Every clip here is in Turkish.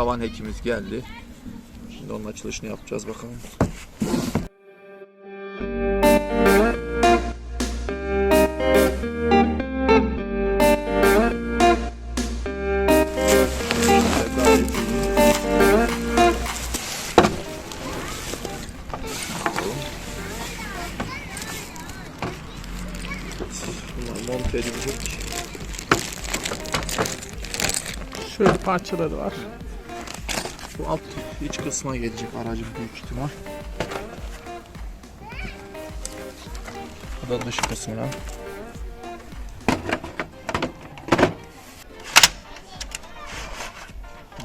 tavan hekimiz geldi. Şimdi onun açılışını yapacağız bakalım. Bunlar. Şöyle parçaları var. Bu alt iç kısma gelecek aracın büyük ihtimal. Bu da dış kısmına.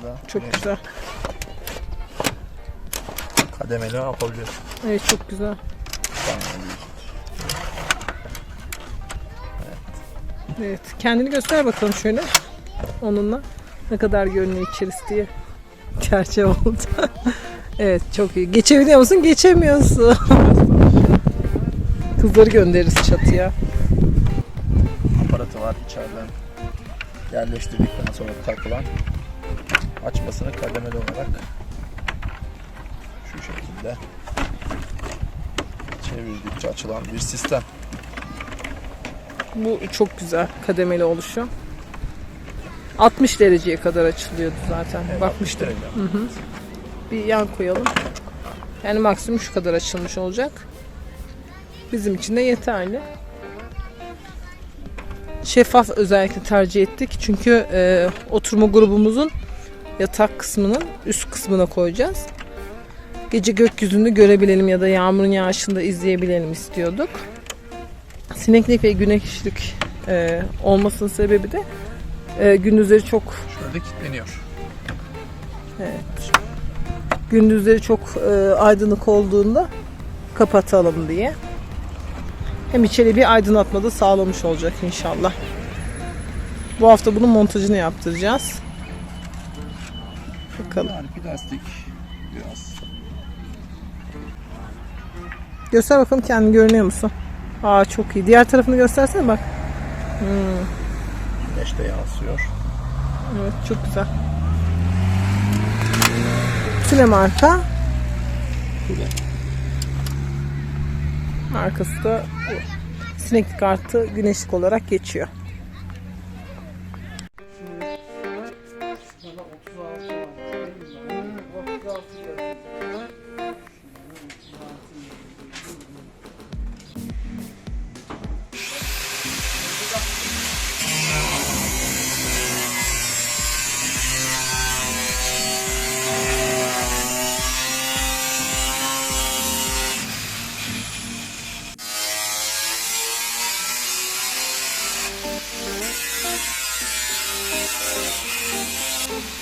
Da Çok güzel. kademeli yapabiliyoruz. Evet çok güzel. Evet. Kendini göster bakalım şöyle. Onunla. Ne kadar görünüyor içerisi diye. Çerçeve oldu. evet çok iyi. Geçebiliyor musun? Geçemiyorsun. Kızları göndeririz çatıya. aparatı var içeriden yerleştirdikten sonra takılan açmasını kademeli olarak şu şekilde çevirdikçe açılan bir sistem. Bu çok güzel kademeli oluşu. 60 dereceye kadar açılıyordu zaten. Bakmıştım. Bakmıştım. Bir yan koyalım. Yani maksimum şu kadar açılmış olacak. Bizim için de yeterli. Şeffaf özellikle tercih ettik. Çünkü e, oturma grubumuzun yatak kısmının üst kısmına koyacağız. Gece gökyüzünü görebilelim ya da yağmurun yağışında izleyebilelim istiyorduk. Sineklik ve güneşlik e, olmasının sebebi de e, gündüzleri çok Şöyle kilitleniyor. Evet. Gündüzleri çok e, aydınlık olduğunda kapatalım diye. Hem içeri bir aydınlatma da sağlamış olacak inşallah. Bu hafta bunun montajını yaptıracağız. Bakalım. Yani plastik biraz Göster bakalım kendini görünüyor musun? Aa çok iyi. Diğer tarafını göstersene bak. Hmm, güneşte yansıyor. evet çok güzel. Tüle marka. Arkası da bu. Sineklik artı güneşlik olarak geçiyor. Música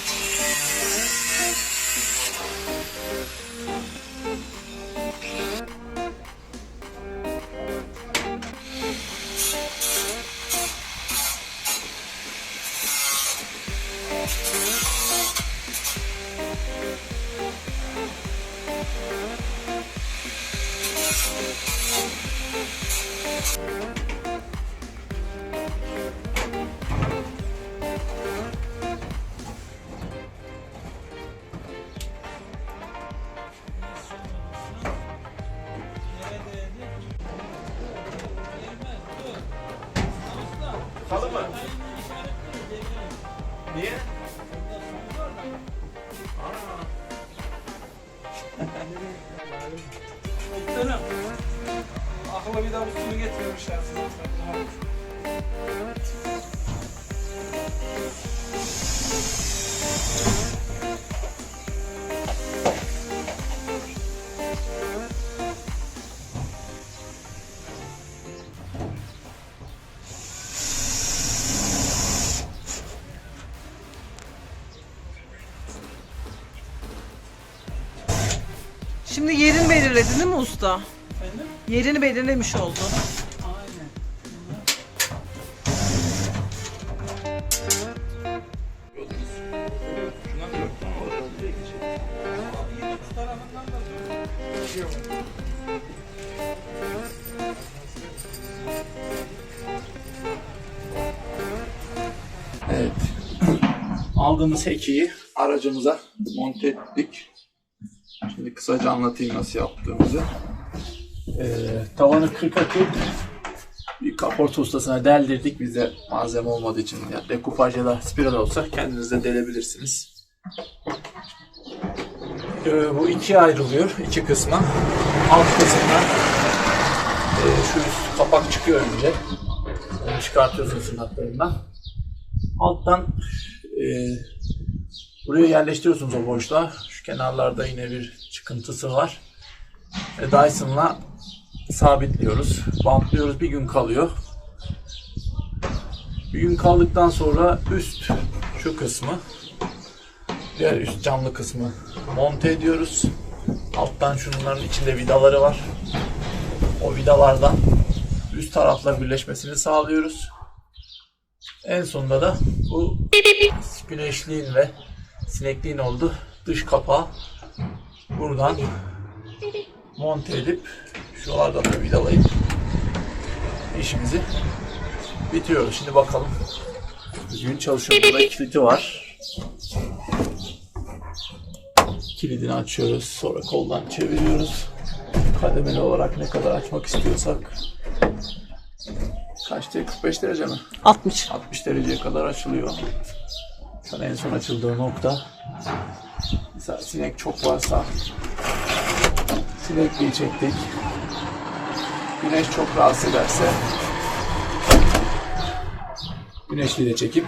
Niye? Canım. Aklıma bir daha bu suyu getirmişler size. Şimdi yerini belirledin değil mi usta? Efendim? Yerini belirlemiş oldun. Aynen. Evet. aldığımız hekiyi aracımıza monte ettik. Şimdi kısaca anlatayım nasıl yaptığımızı. Ee, tavanı 40'a 40 bir kaporta ustasına deldirdik. Bizde malzeme olmadığı için ya dekupaj ya da spiral olsa kendiniz de delebilirsiniz. Ee, bu ikiye ayrılıyor. iki kısma. Alt kısımdan e, şu üst kapak çıkıyor önce. Onu çıkartıyorsunuz tırnaklarından. Alttan e, buraya yerleştiriyorsunuz o boşluğa. Şu kenarlarda yine bir çıkıntısı var. Ve Dyson'la sabitliyoruz. Bantlıyoruz. Bir gün kalıyor. Bir gün kaldıktan sonra üst şu kısmı diğer üst camlı kısmı monte ediyoruz. Alttan şunların içinde vidaları var. O vidalardan üst tarafla birleşmesini sağlıyoruz. En sonunda da bu güneşliğin ve sinekliğin olduğu dış kapağı buradan monte edip şuralardan da vidalayıp işimizi bitiriyoruz. Şimdi bakalım. Düzgün çalışıyor. Burada kilidi var. Kilidini açıyoruz. Sonra koldan çeviriyoruz. Kademeli olarak ne kadar açmak istiyorsak. Kaç derece? 45 derece mi? 60. 60 dereceye kadar açılıyor. Şu an en son açıldığı nokta. Mesela sinek çok varsa sinekliği çektik. Güneş çok rahatsız ederse güneşliği de çekip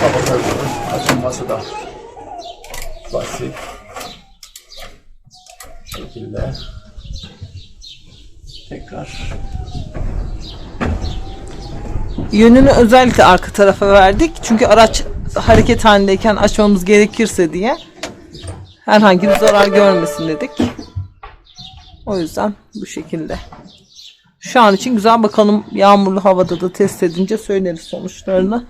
kapatabiliyoruz. Açılması da basit. Şekilde tekrar Yönünü özellikle arka tarafa verdik. Çünkü araç hareket halindeyken açmamız gerekirse diye herhangi bir zarar görmesin dedik. O yüzden bu şekilde. Şu an için güzel bakalım yağmurlu havada da test edince söyleriz sonuçlarını.